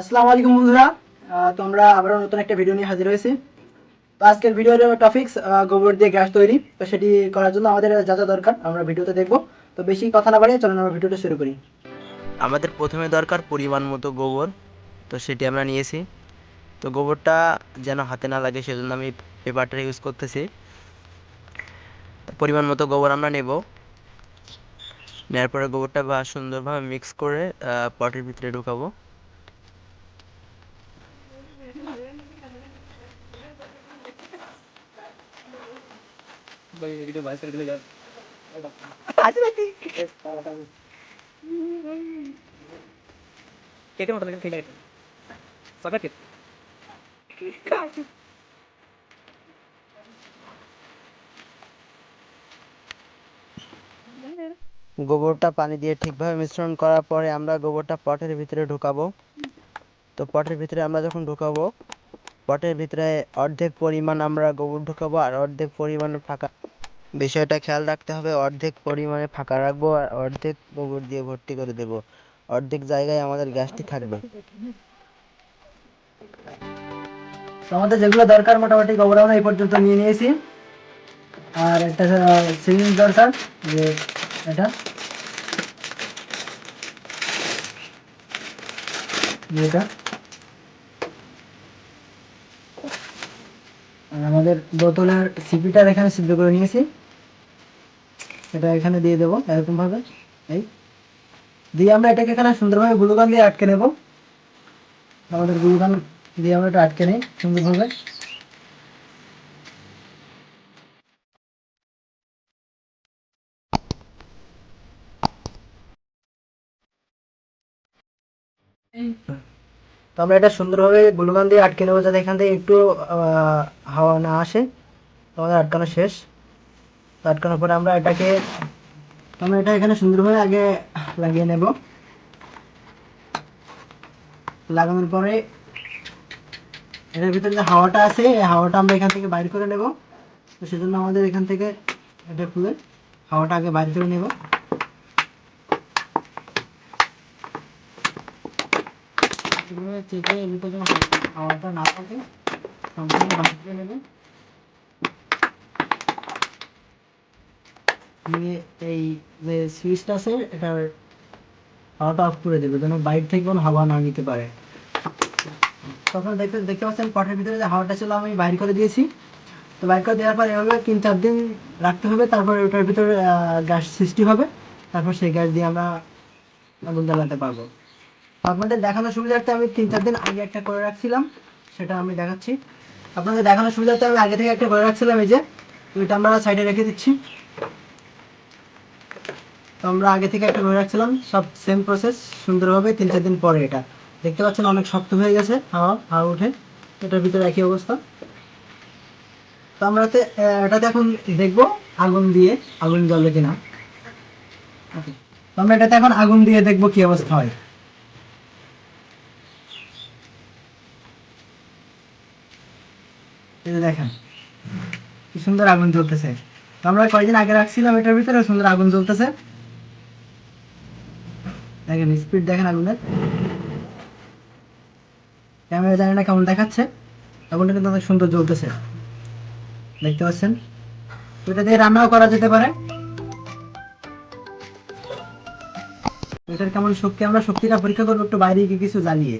আসসালামু আলাইকুম বন্ধুরা। আহ, তো আমরা আবারও নতুন একটা ভিডিও নিয়ে হাজির হয়েছি। তো আজকের ভিডিওর টপিকস গোবর দিয়ে গ্যাস তৈরি। তো সেটি করার জন্য আমাদের যা যা দরকার আমরা ভিডিওতে দেখব। তো বেশি কথা না বাড়িয়ে চলুন আমরা ভিডিওটা শুরু করি। আমাদের প্রথমে দরকার পরিমাণ মতো গোবর। তো সেটি আমরা নিয়েছি। তো গোবরটা যেন হাতে না লাগে সেজন্য আমি পেপারটা ইউজ করতেছি। পরিমাণ মতো গোবর আমরা নেব। নেওয়ার পরে গোবরটা বা সুন্দরভাবে মিক্স করে পটের ভিতরে ঢুকাবো। গোবরটা পানি দিয়ে ঠিকভাবে মিশ্রণ করার পরে আমরা গোবরটা পটের ভিতরে ঢুকাবো। তো পটের ভিতরে আমরা যখন ঢুকাবো পটের ভিতরে অর্ধেক পরিমাণ আমরা গোবর ঢুকাবো আর অর্ধেক পরিমাণ ফাঁকা বিষয়টা খেয়াল রাখতে হবে, অর্ধেক পরিমাণে ফাঁকা রাখব আর অর্ধেক গোবর দিয়ে ভর্তি করে দেব। অর্ধেক জায়গায় আমাদের গ্যাসটি থাকবে। আমাদের যেগুলো দরকার মোটামুটি গোবর আমরা এই পর্যন্ত নিয়ে নিয়েছি। আর একটা সিলিং দরকার, যে এটা। যেটা আর আমাদের বোতলের সিপিটা এখানে সিদ্ধ করে নিয়েছি। এটা এখানে দিয়ে দেবো এরকম ভাবে এই। দিয়ে আমরা এটাকে এখানে সুন্দরভাবে গ্লুগান দিয়ে আটকে নেব। আমাদের গ্লুগান দিয়ে আমরা এটা আটকে নিই সুন্দরভাবে। তো আমরা এটা সুন্দরভাবে গ্লুগান দিয়ে আটকে নেব যাতে এখান থেকে একটু হাওয়া না আসে। আমাদের আটকানো শেষ। তো আটকানোর পরে আমরা এটাকে আমরা এটা এখানে সুন্দরভাবে আগে লাগিয়ে নেব। লাগানোর পরে এটার ভিতরে যে হাওয়াটা আছে, এই হাওয়াটা আমরা এখান থেকে বাইর করে নেব। তো সেজন্য আমাদের এখান থেকে এটা খুলে হাওয়াটা আগে বাইর করে নেব। এভাবে চেপে ভিতরে যেন হাওয়া- হাওয়াটা না থাকে সম্পূর্ণ করে নেবে। নিয়ে এই যে সুইচটা আছে, এটার হাওয়াটা অফ করে দেবে, যেন বাইরে থেকে কোনো হাওয়া না নিতে পারে। তখন দেখতে দেখতে পাচ্ছেন পটের ভিতরে যে হাওয়াটা ছিল, আমি বাইর করে দিয়েছি। তো বাইর করে দেওয়ার পর এভাবে তিন চার দিন রাখতে হবে, তারপরে ওটার ভিতরে গ্যাস সৃষ্টি হবে। তারপর সেই গ্যাস দিয়ে আমরা আগুন জ্বালাতে পারব। আপনাদের দেখানোর সুবিধার্থে আমি তিন চার দিন আগে একটা করে রাখছিলাম, সেটা আমি দেখাচ্ছি। আপনাদের দেখানোর সুবিধার্থে আমি আগে থেকে একটা করে রাখছিলাম, এই যে, ওইটা আমরা সাইডে রেখে দিচ্ছি। তো আমরা আগে থেকে একটা করে রাখছিলাম, সব সেম প্রসেস সুন্দরভাবে তিন চার দিন পরে এটা। দেখতে পাচ্ছেন অনেক শক্ত হয়ে গেছে, হাওয়া হাওয়া উঠে, এটার ভিতরে একই অবস্থা। তো আমরা এটাতে এখন দেখব আগুন দিয়ে, আগুন জ্বলে কিনা। ওকে আমরা এটাতে এখন আগুন দিয়ে দেখব কি অবস্থা হয়। এই যে দেখেন, কি সুন্দর আগুন জ্বলতেছে। তো আমরা কয়েকদিন আগে রাখছিলাম এটার ভিতরে, সুন্দর আগুন জ্বলতেছে। দেখেন স্পিড দেখেন আগুনের। ক্যামেরা জানি না কেমন দেখাচ্ছে, আগুনটা কিন্তু অনেক সুন্দর জ্বলতেছে। দেখতে পাচ্ছেন? এটা দিয়ে রান্নাও করা যেতে পারে। এটার কেমন শক্তি, আমরা শক্তিটা পরীক্ষা করব একটু বাইরে গিয়ে কিছু জ্বালিয়ে।